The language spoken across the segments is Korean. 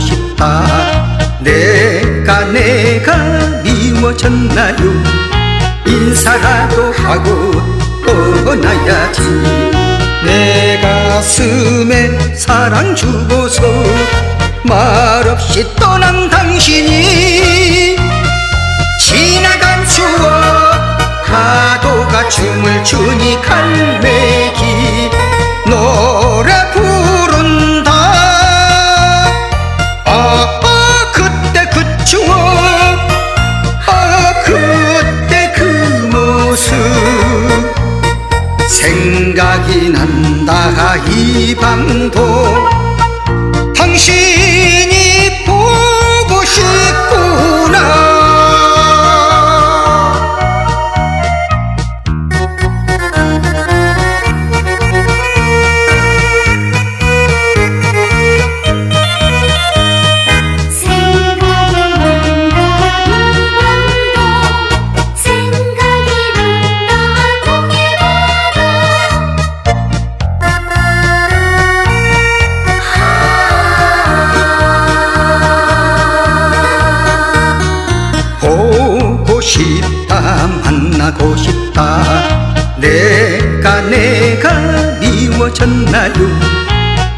싶다 내가 내가 미워졌나요? 인사라도 하고 떠나야지. 내 가슴에 사랑 주고서 말없이 떠난 당신이 지나간 추억 파도가 춤을 추니 갈매 생각이 난다 이 밤도 만나고 싶다. 내가 내가 미워졌나요?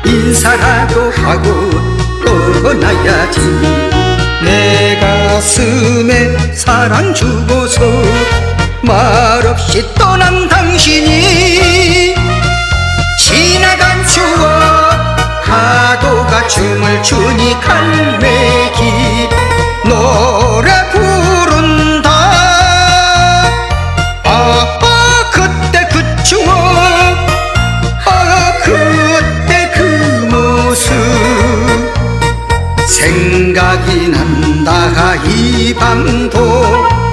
인사라도 하고 떠나야지. 내 가슴에 사랑 주고서 말없이 떠난 당신이 지나간 추억 파도가 춤을 추니 갈매 생각이 난다 이 밤도